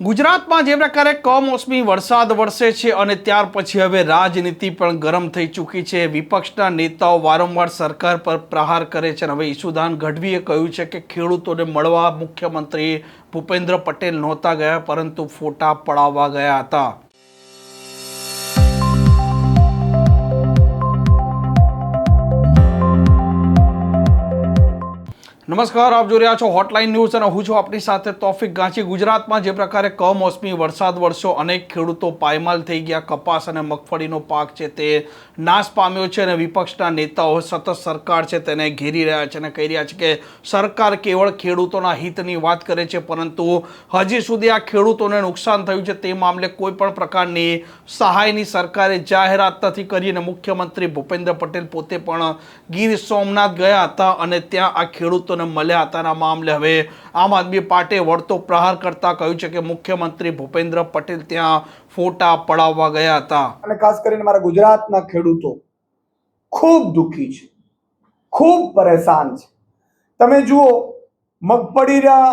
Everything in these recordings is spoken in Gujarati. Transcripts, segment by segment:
ગુજરાતમાં જે પ્રકારે કમોસમી વરસાદ વરસે છે અને ત્યાર પછી હવે રાજનીતિ પણ ગરમ થઈ ચૂકી છે. વિપક્ષના નેતાઓ વારંવાર સરકાર પર પ્રહાર કરે છે અને હવે ઈસુદાન ગઢવીએ કહ્યું છે કે ખેડૂતોને મળવા મુખ્યમંત્રી ભૂપેન્દ્ર પટેલ નહોતા ગયા, પરંતુ ફોટા પડાવવા ગયા હતા. નમસ્કાર, આપ જોઈ રહ્યા છો હોટલાઇન ન્યૂઝ અને હું છું આપણી સાથે તોફિક ગાંચી. ગુજરાતમાં જે પ્રકારે કમોસમી વરસાદ વરસ્યો, અનેક ખેડૂતો પાયમાલ થઈ ગયા. કપાસ અને મગફળીનો પાક છે તે નાશ પામ્યો છે અને વિપક્ષના નેતાઓ સતત સરકાર છે તેને ઘેરી રહ્યા છે અને કહી રહ્યા છે કે સરકાર કેવળ ખેડૂતોના હિતની વાત કરે છે, પરંતુ હજી સુધી આ ખેડૂતોને નુકસાન થયું છે. તે મામલે કોઈ પણ પ્રકારની સહાયની સરકારે જાહેરાત નથી કરી અને મુખ્યમંત્રી ભૂપેન્દ્ર પટેલ પોતે પણ ગીર સોમનાથ ગયા હતા અને ત્યાં આ ખેડૂતોને મળ્યા હતા અને મામલે હવે આમ આદમી પાર્ટીએ વળતો પ્રહાર કરતા કહ્યું છે કે મુખ્યમંત્રી ભૂપેન્દ્ર પટેલ ત્યાં ફોટા પડાવવા ગયા હતા. અને ખાસ કરીને મારા ગુજરાતના ખેડૂતો ખૂબ દુઃખી છે. ખૂબ પરેશાન છે. તમે જુઓ, મગફળીના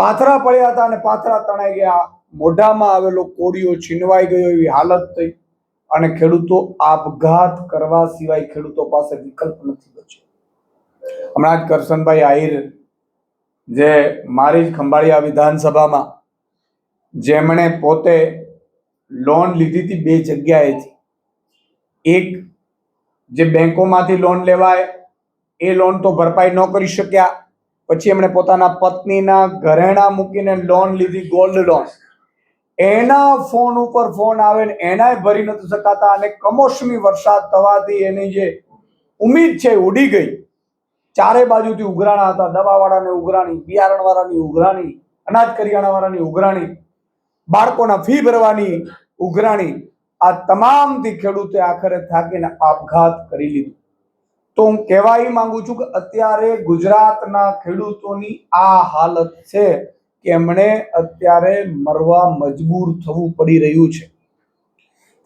પાથરા પડ્યા હતા અને પાથરા તણાઈ ગયા. મોઢામાં આવેલો કોળીઓ છીનવાઈ ગયો એવી હાલત થઈ અને ખેડૂતો આપઘાત કરવા સિવાય ખેડૂતો પાસે વિકલ્પ નથી બચ્યો. હમણાં જ કરશનભાઈ આહિર જે મારી જ ખંભાળિયા વિધાનસભામાં જેમણે પોતે લોન લીધી હતી બે જગ્યાએથી. એક જે બેંકોમાંથી લોન લેવાય, એ લોન તો ભરપાઈ ન કરી શક્યા. પછી એમણે પોતાના પત્નીના ઘરેણા મૂકીને લોન લીધી ગોલ્ડ લોન એના ફોન ઉપર ફોન આવે ને એનાય ભરી નથી શકાતા અને કમોસમી વરસાદ થવાથી એની જે ઉમીદ છે ઉડી ગઈ. ચારે બાજુથી ઉઘરાણા હતા. દવાવાળાને ઉઘરાણી, બિયારણવાળાની ઉઘરાણી, અનાજ કરિયાણાવાળાની ઉઘરાણી, બાળકોના ફી ભરવાની ઉઘરાણી. આ તમામથી ખેડૂતે આખરે થાકીને આપઘાત કરી લીધું. તો હું કહેવા એ માંગુ છું કે અત્યારે ગુજરાતના ખેડૂતોની આ હાલત છે કે એમણે અત્યારે મરવા મજબૂર થવું પડી રહ્યું છે.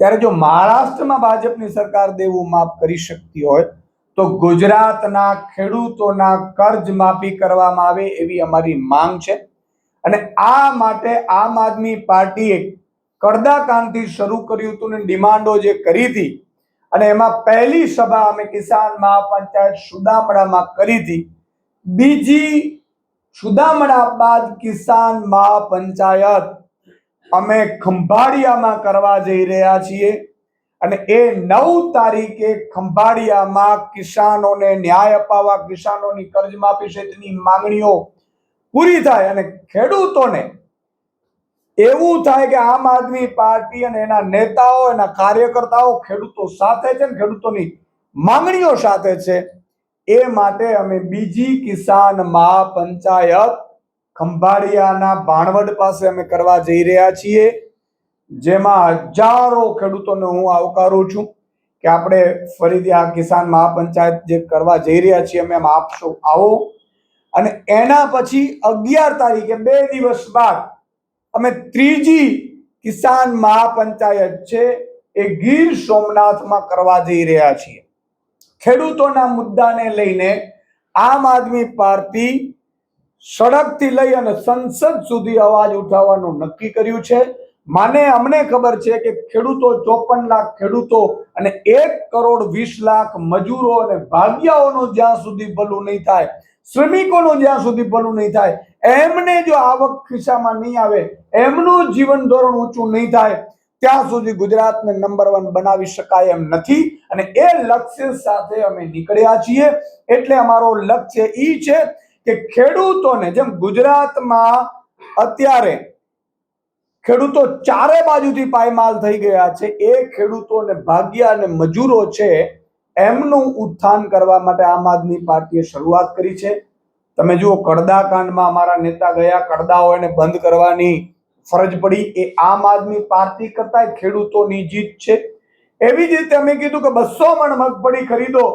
ત્યારે જો મહારાષ્ટ્રમાં ભાજપની સરકાર દેવું માફ કરી શકતી હોય તો ગુજરાતના ખેડૂતોના કર્જ માફી કરવામાં આવે એવી અમારી માંગ છે. અને આ માટે આમ આદમી પાર્ટીએ કડદાકાંડથી શરૂ કર્યું હતું ને ડિમાન્ડો જે કરી હતી અને એમાં પહેલી સભા અમે કિસાન મહાપંચાયત સુદામડામાં કરી હતી. બીજી સુદામડા બાદ કિસાન મહાપંચાયત અમે ખંભાળિયામાં કરવા જઈ રહ્યા છીએ. અને એ નવ તારીખે ખંભાળિયામાં કિસાનોને ન્યાય અપાવવા, કિસાનોની કર્જમાફી સહિતની માંગણીઓ પૂરી થાય અને ખેડૂતોને એવું થાય કે આમ આદમી પાર્ટી અને એના નેતાઓ, એના કાર્યકર્તાઓ ખેડૂતો સાથે છે ને ખેડૂતોની માંગણીઓ સાથે છે, એ માટે અમે બીજી કિસાન મહાપંચાયત ખંભાળિયાના ભાણવડ પાસે અમે કરવા જઈ રહ્યા છીએ. જેમાં હજારો ખેડૂતોને હું આવકારું છું કે આપણે ફરીથી આ કિસાન મહાપંચાયત જે કરવા જઈ રહ્યા છીએ, અમે એમાં આપ આવો. અને એના પછી અગિયાર તારીખે બે દિવસ બાદ અમે ત્રીજી કિસાન મહાપંચાયત છે એ ગીર સોમનાથમાં કરવા જઈ રહ્યા છીએ. ખેડૂતોના મુદ્દાને લઈને આમ આદમી પાર્ટી સડકથી લઈ અને સંસદ સુધી અવાજ ઉઠાવવાનું નક્કી કર્યું છે. માને અમને ખબર છે કે ખેડૂતો ચોપન લાખ ખેડૂતો અને એક કરોડ વીસ લાખ મજૂરો અને ભાગ્યાઓનું જ્યાં સુધી ભલું નહીં થાય, શ્રમિકોનું જ્યાં સુધી ભલું નહીં થાય, એમને જો આવક ખિસ્સામાં નહીં આવે, એમનું જીવન ધોરણ ઊંચું નહીં થાય, ત્યાં સુધી ગુજરાતને નંબર વન બનાવી શકાય એમ નથી અને એ લક્ષ્ય સાથે અમે નીકળ્યા છીએ. એટલે અમારો લક્ષ્ય ઈ છે કે ખેડૂતોને જેમ ગુજરાતમાં અત્યારે ખેડૂતો ચારે બાજુથી પાયમાલ થઈ ગયા છે. એ ખેડૂતોને ભાગ્ય અને મજૂરો છે એમનું ઉત્થાન કરવા માટે આમ આદમી પાર્ટીએ શરૂઆત કરી છે. તમે જુઓ, કડદા કાંડમાં અમારા નેતા ગયા. કડદાઓ એને બંધ કરવાની ફરજ પડી. એ આમ આદમી પાર્ટી કરતા ખેડૂતોની જીત છે. એવી જ રીતે અમે કીધું કે બસો મણ મગફળી ખરીદો,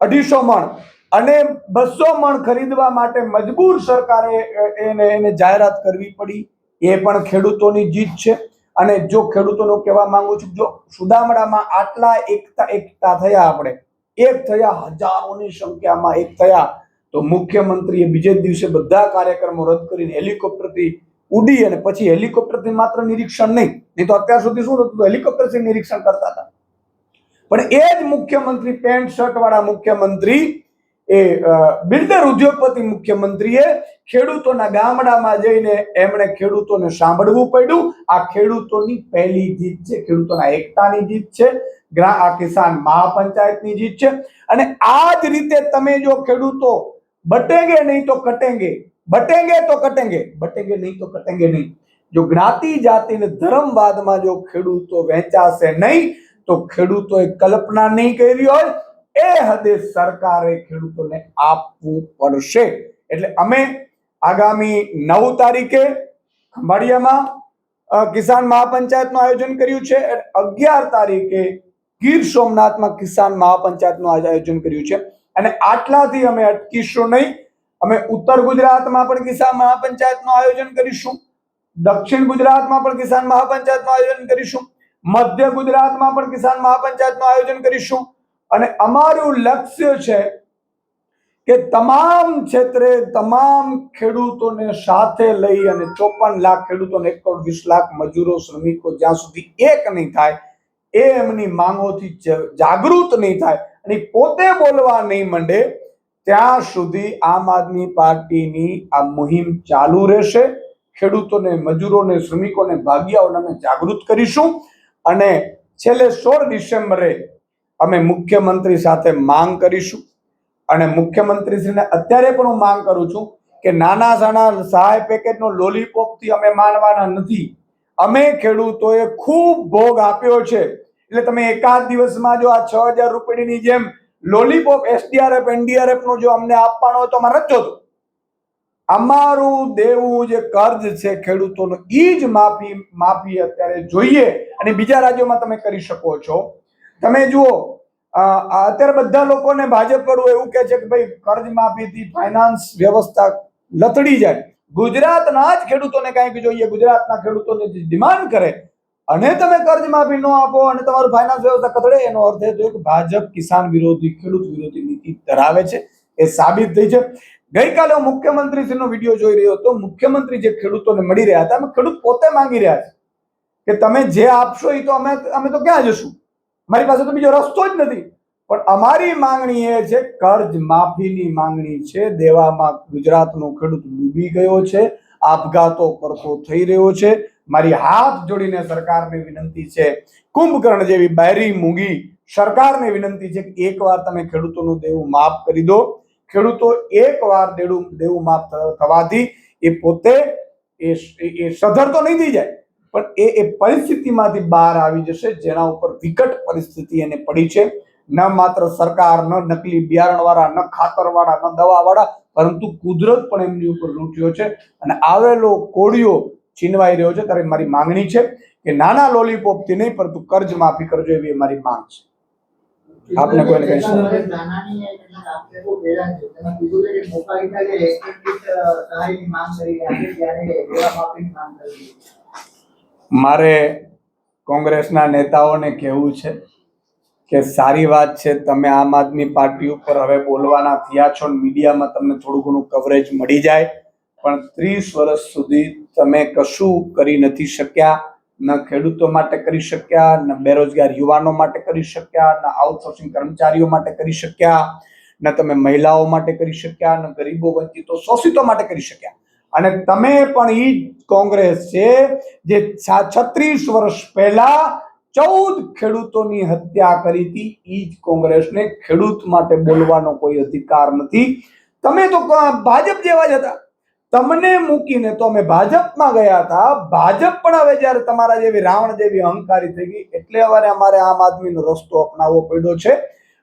અઢીસો મણ. અને બસો મણ ખરીદવા માટે મજબૂર સરકારે એને એને જાહેરાત કરવી પડી. એ પણ ખેડૂતોની જીત છે. અને જો ખેડૂતોનું કહેવા માંગુ છું જો સુદામડામાં આટલા એકતા એકતા થયા આપણે, એક થયા હજારોની સંખ્યામાં એક થયા, તો મુખ્યમંત્રીએ બીજે દિવસે બધા કાર્યક્રમો રદ કરીને હેલિકોપ્ટરથી ઉડી અને પછી હેલિકોપ્ટરથી માત્ર નિરીક્ષણ નહીં નહીં તો અત્યાર સુધી શું થતું હેલિકોપ્ટરથી નિરીક્ષણ કરતા હતા. પણ એ જ મુખ્યમંત્રી, પેન્ટ શર્ટ વાળા મુખ્યમંત્રી એ બિલ્ડર ઉદ્યોગપતિ મુખ્યમંત્રીએ ખેડૂતોના ગામડામાં જઈને એમણે ખેડૂતોને સાંભળવું પડ્યું. આ ખેડૂતોની પહેલી જીત છે. ખેડૂતોના એકતાની જીત છે. આ કિસાન મહાપંચાયતની જીત છે. અને આ જ રીતે તમે જો ખેડૂતો બટેંગે નહીં તો કટેંગે, બટેંગે તો કટેંગે, બટેંગે નહીં તો કટેંગે નહીં. જો જ્ઞાતિ જાતિને ધર્મવાદમાં જો ખેડૂતો વહેંચાશે નહીં, તો ખેડૂતોએ કલ્પના નહીં કરી હોય. એ હદે સરકારે ખેડૂતોને આપવું પડશે. એટલે અમે આગામી નવ તારીખે ખંભાળિયામાં કિસાન મહાપંચાયતનું આયોજન કર્યું છે અગિયાર તારીખે ગીર સોમનાથમાં કિસાન મહાપંચાયતનું આયોજન કર્યું છે. અને આટલાથી અમે અટકીશું નહીં. અમે ઉત્તર ગુજરાતમાં પણ કિસાન મહાપંચાયતનું આયોજન કરીશું. દક્ષિણ ગુજરાતમાં પણ કિસાન મહાપંચાયતનું આયોજન કરીશું. મધ્ય ગુજરાતમાં પણ કિસાન મહાપંચાયતનું આયોજન કરીશું. અને અમારું લક્ષ્ય છે કે તમામ ક્ષેત્રે તમામ ખેડૂતોને સાથે લઈ અને ચોપન લાખ ખેડૂતોને એક કરોડ વીસ લાખ મજૂરો, શ્રમિકો જ્યાં સુધી એક નહીં થાય, એ એમની માંગોથી જાગૃત નહીં થાય અને પોતે બોલવા નહીં માંડે, ત્યાં સુધી આમ આદમી પાર્ટીની આ મુહિમ ચાલુ રહેશે. ખેડૂતોને, મજૂરોને, શ્રમિકોને, ભાગ્યાઓને અમે જાગૃત કરીશું અને છેલ્લે સોળ ડિસેમ્બરે અમે મુખ્યમંત્રી સાથે માંગ કરીશું. અને મુખ્યમંત્રીશ્રીને અત્યારે પણ હું માંગ કરું છું કે નાના સાના સહાય પેકેજનો લોલીપોપથી અમે માનવાના નથી. અમે ખેડૂતોએ ખૂબ ભોગ આપ્યો છે. એટલે તમે એકાદ દિવસમાં જો આ છ હજાર રૂપિયાની જેમ લોલીપોપ એસડીઆરએફ, એનડીઆરએફનો જો અમને આપવાનો હોય તો અમારે રજો હતો અમારું દેવું જે કર્જ છે ખેડૂતોનું એ જ માફી માફી અત્યારે જોઈએ. અને બીજા રાજ્યોમાં તમે કરી શકો છો. તમે જુઓ અત્યારે બધા લોકોને ભાજપ વાળું એવું કે છે કે ભાઈ કર્જ માફીથી ફાઇનાન્સ વ્યવસ્થા લથડી જાય. ગુજરાતના જ ખેડૂતોને કાંઈક જોઈએ, ગુજરાતના ખેડૂતોને ડિમાન્ડ કરે, અને તમે કર્જ માફી ન આપો અને તમારું ફાઇનાન્સ વ્યવસ્થા કથળે, એનો અર્થ એ થયો કે ભાજપ કિસાન વિરોધી, ખેડૂત વિરોધી નીતિ ધરાવે છે, એ સાબિત થઈ છે. ગઈકાલે હું મુખ્યમંત્રીશ્રીનો વીડિયો જોઈ રહ્યો હતો, મુખ્યમંત્રી જે ખેડૂતોને મળી રહ્યા હતા ખેડૂત પોતે માંગી રહ્યા છે કે તમે જે આપશો એ તો અમે અમે તો ક્યાં જશું? મારી પાસે તો બીજો રસ્તો જ નથી. પણ અમારી માંગણી એ છે, કર્જ માફીની માંગણી છે. દેવામાં ગુજરાતનો ખેડૂત ડૂબી ગયો છે, આપઘાતો કરતો થઈ રહ્યો છે. મારી હાથ જોડીને સરકારને વિનંતી છે, કુંભકર્ણ જેવી બાયરી મૂંગી સરકારને વિનંતી છે કે એકવાર તમે ખેડૂતોનું દેવું માફ કરી દો. ખેડૂતો એકવાર દેવું દેવું માફ થવાથી એ પોતે એ સધર તો નહીં થઈ જાય. પણ એ એ પરિસ્થિતિમાંથી બહાર આવી જશે, જેના ઉપર વિકટ પરિસ્થિતિ એને પડી છે. ન માત્ર સરકાર, ન નકલી બિયારણવાળા, ન ખાતરવાળા, ન દવાવાળા, પરંતુ કુદરત પણ એમની ઉપર લૂંટ્યો છે. અને આવેલો કોળિયો છીનવાઈ રહ્યો છે. ત્યારે મારી માંગણી છે કે નાના લોલીપોપથી નહીં, પરંતુ કર્જ માફી કરજો એવી મારી માંગ છે. આપને કોઈને કહી? મારે કોંગ્રેસના નેતાઓને કહેવું છે કે સારી વાત છે, તમે આમ આદમી પાર્ટી ઉપર હવે બોલવાના થયા છો, મીડિયામાં તમને થોડું ઘણું કવરેજ મળી જાય, પણ ત્રીસ વર્ષ સુધી તમે કશું કરી નથી શક્યા, ન ખેડૂતો માટે કરી શક્યા, ન બેરોજગાર યુવાનો માટે કરી શક્યા, ન આઉટસોર્સિંગ કર્મચારીઓ માટે કરી શક્યા, ન તમે મહિલાઓ માટે કરી શક્યા, ન ગરીબો વંચિતો શોષિતો માટે કરી શક્યા. અને તમે પણ એ કોંગ્રેસ છે જે છત્રીસ વર્ષ પહેલા ચૌદ ખેડૂતોની હત્યા કરી હતી એ જ કોંગ્રેસને ખેડૂત માટે બોલવાનો કોઈ અધિકાર નથી. તમે તો ભાજપ જેવા જ હતા. તમને મૂકીને તો અમે ભાજપમાં ગયા હતા. ભાજપ પણ હવે જ્યારે તમારા જેવી રાવણ જેવી અહંકારી થઈ ગઈ, એટલે હવે અમારે આમ આદમીનો રસ્તો અપનાવવો પડ્યો છે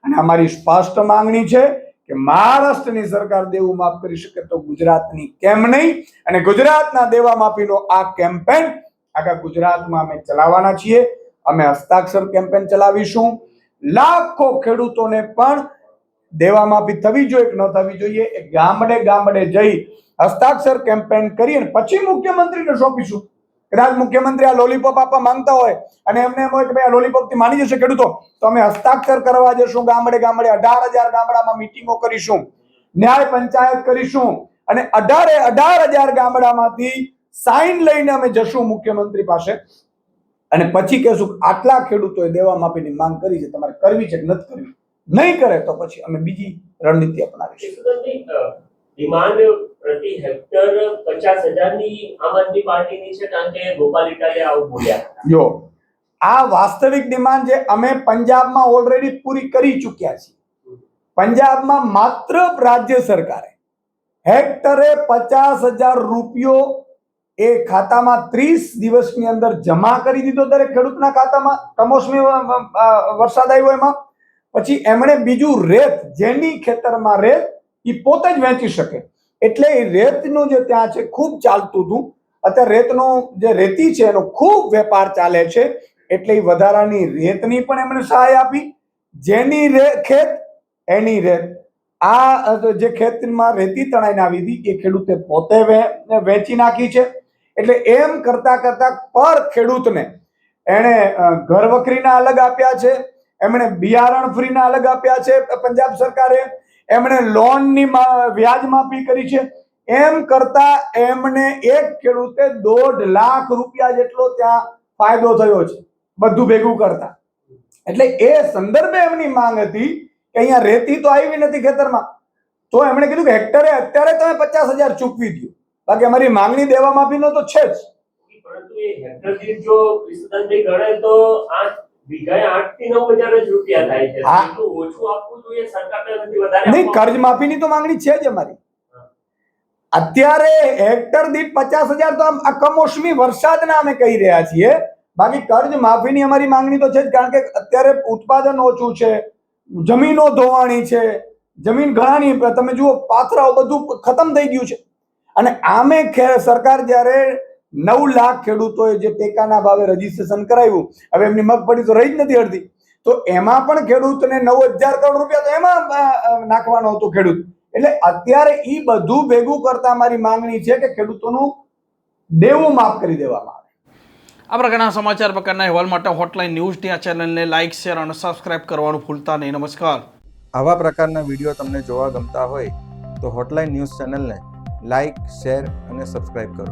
અને અમારી સ્પષ્ટ માંગણી છે કે મહારાષ્ટ્રની સરકાર દેવું માફ કરી શકે તો ગુજરાતની કેમ નહીં? અને ગુજરાતના દેવા માફીનો આ કેમ્પેન આખા ગુજરાતમાં અમે ચલાવવાના છીએ. અમે હસ્તાક્ષર કેમ્પેન ચલાવીશું. લાખો ખેડૂતોને પણ દેવા માફી થવી જોઈએ કે ન થવી જોઈએ એ ગામડે ગામડે જઈ હસ્તાક્ષર કેમ્પેન કરી અને પછી મુખ્યમંત્રીને સોંપીશું. કદાચ મુખ્યમંત્રી આ લોલીપોપ આપવા માંગતા હોય અને એમને એમ હોય કે ભાઈ આ લોલીપોપથી માની જશે ખેડૂતો, તો અમે હસ્તાક્ષર કરવા જશું ગામડે ગામડે અઢાર હજાર ગામડામાં મિટિંગો કરીશું, ન્યાય પંચાયત કરીશું અને અઢારે અઢાર હજાર ગામડામાંથી સાઈન લઈને અમે જશું મુખ્યમંત્રી પાસે. અને પછી કહેશું આટલા ખેડૂતોએ દેવા માફીની માંગ કરી છે, તમારે કરવી છે કે નથી કરવી? નહીં કરે તો પછી અમે બીજી રણનીતિ અપનાવીશું. ડિમાન્ડ પ્રતિ હેક્ટર પચાસ હજારની આમ આદમી પાર્ટીની છે કારણ કે ગોપાલ ઇટાલિયા આવું બોલ્યા જો, આ વાસ્તવિક ડિમાન્ડ જે અમે પંજાબમાં ઓલરેડી પૂરી કરી ચૂક્યા છીએ. પંજાબમાં માત્ર રાજ્ય સરકારે હેક્ટરે પચાસ હજાર રૂપિયો એ ખાતામાં ત્રીસ દિવસની અંદર જમા કરી દીધો દરેક ખેડૂતના ખાતામાં, કમોસમી વરસાદ આવ્યો એમાં. પછી એમણે બીજું રેત, જેની ખેતરમાં રેત એ પોતે જ વેચી શકે. એટલે એ રેતનું જે ત્યાં છે, ખૂબ ચાલતું હતું. અત્યારે રેતનો જે રેતી છે, એનો ખૂબ વેપાર ચાલે છે. એટલે એ વધારાની રેતની પણ એમણે સહાય આપી. જેની રે, ખેત, એની રેત. આ જે ખેતમાં રેતી તણાઈને આવી હતી, એ ખેડૂતે પોતે વેચી નાખી છે. એટલે એમ કરતા કરતા પર ખેડૂતને એણે ઘર વખરીના અલગ આપ્યા છે. એમણે બિયારણ ફ્રીના અલગ આપ્યા છે. પંજાબ સરકારે એમણે લોનની વ્યાજ માફી કરી છે. એમ કરતા એમને એક ખેડૂતે દોઢ લાખ રૂપિયા જેટલો ત્યાં ફાયદો થયો છે. બધું ભેગું કરતા. એટલે એ સંદર્ભે એમની માંગ હતી કે અહીંયા રેતી તો આવી નથી ખેતરમાં. તો એમણે કીધું કે હેક્ટરે અત્યારે તમે પચાસ હજાર ચૂકવી દો બાકી અમારી માંગણી દેવા માફીનો તો છે જ. પરંતુ એ હેક્ટર દીઠ જો ગણે તો આઠ નહીં કર્જ માફીની તો માંગણી છે જ અમારી. અત્યારે હેક્ટર દીઠ પચાસ હજાર તો આમ આ કમોસમી વરસાદના અમે કહી રહ્યા છીએ. બાકી કર્જ માફીની અમારી માંગણી તો છે જ કારણ કે અત્યારે ઉત્પાદન ઓછું છે જમીનો ધોવાણી છે જમીન ઘણાની તમે જુઓ પાથરાઓ બધું ખતમ થઈ ગયું છે. અને આમે સરકાર જ્યારે નવ લાખ ખેડૂતોએ જે ટેકાના ભાવે રજીસ્ટ્રેશન કરાવ્યું હવે એમની મગફળી તો રહી જ નથી અડધી. તો એમાં પણ ખેડૂતને નવ હજાર કરોડ રૂપિયા તો એમાં નાખવાનો હતો ખેડૂત. એટલે અત્યારે એ બધું ભેગું કરતા મારી માંગણી છે કે ખેડૂતોનું દેવું માફ કરી દેવામાં આવે. આ પ્રકારના સમાચાર પ્રકારના અહેવાલ માટે હોટલાઇન ન્યૂઝની આ ચેનલને લાઇક શેર અને સબસ્ક્રાઇબ કરવાનું ભૂલતા નહીં. નમસ્કાર. આવા પ્રકારના વીડિયો તમને જોવા ગમતા હોય તો હોટલાઇન ન્યૂઝ ચેનલને લાઇક શેર અને સબસ્ક્રાઇબ કરો.